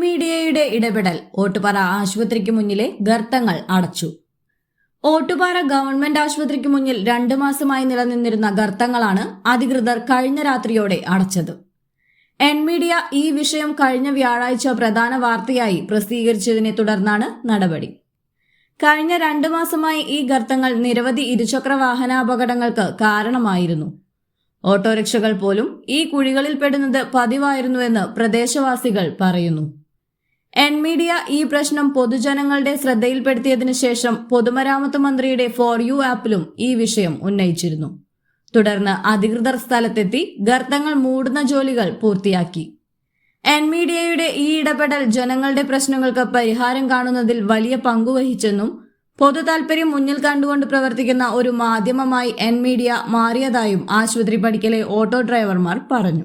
മീഡിയയുടെ ഇടപെടൽ ഓട്ടുപാറ ആശുപത്രിക്ക് മുന്നിലെ ഗർത്തങ്ങൾ അടച്ചു. ഓട്ടുപാറ ഗവൺമെന്റ് ആശുപത്രിക്ക് മുന്നിൽ രണ്ടു മാസമായി നിലനിന്നിരുന്ന ഗർത്തങ്ങളാണ് അധികൃതർ കഴിഞ്ഞ രാത്രിയോടെ അടച്ചത്. എൻ മീഡിയ ഈ വിഷയം കഴിഞ്ഞ വ്യാഴാഴ്ച പ്രധാന വാർത്തയായി പ്രസിദ്ധീകരിച്ചതിനെ തുടർന്നാണ് നടപടി. കഴിഞ്ഞ രണ്ടു മാസമായി ഈ ഗർത്തങ്ങൾ നിരവധി ഇരുചക്ര വാഹനാപകടങ്ങൾക്ക് കാരണമായിരുന്നു. ഓട്ടോറിക്ഷകൾ പോലും ഈ കുഴികളിൽ പെടുന്നത് പതിവായിരുന്നുവെന്ന് പ്രദേശവാസികൾ പറയുന്നു. എൻ മീഡിയ ഈ പ്രശ്നം പൊതുജനങ്ങളുടെ ശ്രദ്ധയിൽപ്പെടുത്തിയതിനു ശേഷം പൊതുമരാമത്ത് മന്ത്രിയുടെ ഫോർ യു ആപ്പിലും ഈ വിഷയം ഉന്നയിച്ചിരുന്നു. തുടർന്ന് അധികൃതർ സ്ഥലത്തെത്തി ഗർത്തങ്ങൾ മൂടുന്ന ജോലികൾ പൂർത്തിയാക്കി. എൻ മീഡിയയുടെ ഈ ഇടപെടൽ ജനങ്ങളുടെ പ്രശ്നങ്ങൾക്ക് പരിഹാരം കാണുന്നതിൽ വലിയ പങ്കുവഹിച്ചെന്നും പൊതു താൽപര്യം മുന്നിൽ കണ്ടുകൊണ്ട് പ്രവർത്തിക്കുന്ന ഒരു മാധ്യമമായി എൻ മീഡിയ മാറിയതായും ആശുപത്രി പടിക്കലെ ഓട്ടോ ഡ്രൈവർമാർ പറഞ്ഞു.